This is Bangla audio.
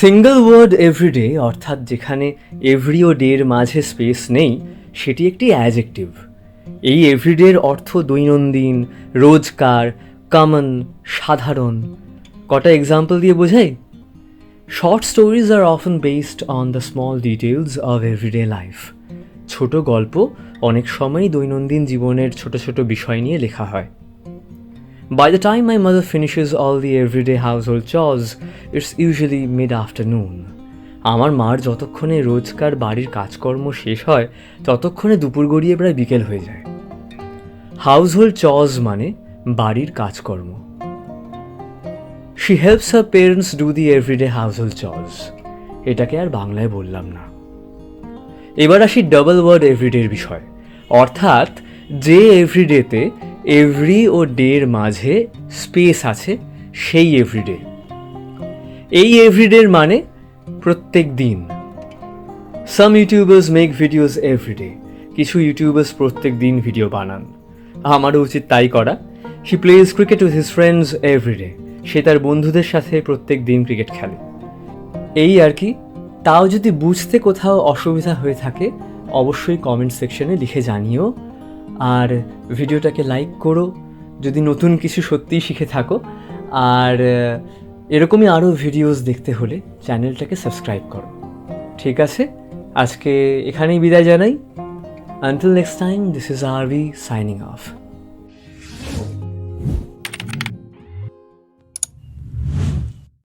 সিঙ্গল ওয়ার্ড এভরিডে অর্থাৎ যেখানে এভরি ও ডের মাঝে স্পেস নেই, সেটি একটি অ্যাজেক্টিভ এই এভরিডের অর্থ দৈনন্দিন, রোজকার কমন সাধারণ। কটা এক্সাম্পল দিয়ে বোঝাই? Short stories R often based on the small details of everyday life ছোট গল্প অনেক সময়ই দৈনন্দিন জীবনের ছোট ছোট বিষয় নিয়ে লেখা হয়। By the time my mother finishes all the everyday household chores, it's usually mid afternoon. আমার মার যতক্ষণে রোজকার বাড়ির কাজকর্ম শেষ হয় ততক্ষণে দুপুর গড়িয়ে প্রায় বিকেল হয়ে যায়। হাউসহোল্ড চজ মানে বাড়ির কাজকর্ম। She helps her parents do the everyday household চজ এটাকে আর বাংলায় বললাম না। এবার আসি ডাবল ওয়ার্ড এভরিডের বিষয়। অর্থাৎ যে এভরিডেতে এভরি ও ডের মাঝে স্পেস আছে সেই এভরিডে। এই এভরিডের মানে প্রত্যেক দিন। Some YouTubers make videos everyday কিছু ইউটিউবার্স প্রত্যেক দিন ভিডিও বানান। আমারও উচিত তাই করা। He plays cricket with his friends everyday সে তার বন্ধুদের সাথে প্রত্যেক দিন ক্রিকেট খেলে। এই আর কি। তাও যদি বুঝতে কোথাও অসুবিধা হয়ে থাকে, অবশ্যই কমেন্ট সেকশনে লিখে জানিও। আর ভিডিওটাকে লাইক করো। যদি নতুন কিছু সত্যিই শিখে থাকো, আর এরকমই আরও ভিডিওস দেখতে হলে চ্যানেলটাকে সাবস্ক্রাইব করো। ঠিক আছে? আজকে এখানেই বিদায় জানাই। Until next time this is R B signing off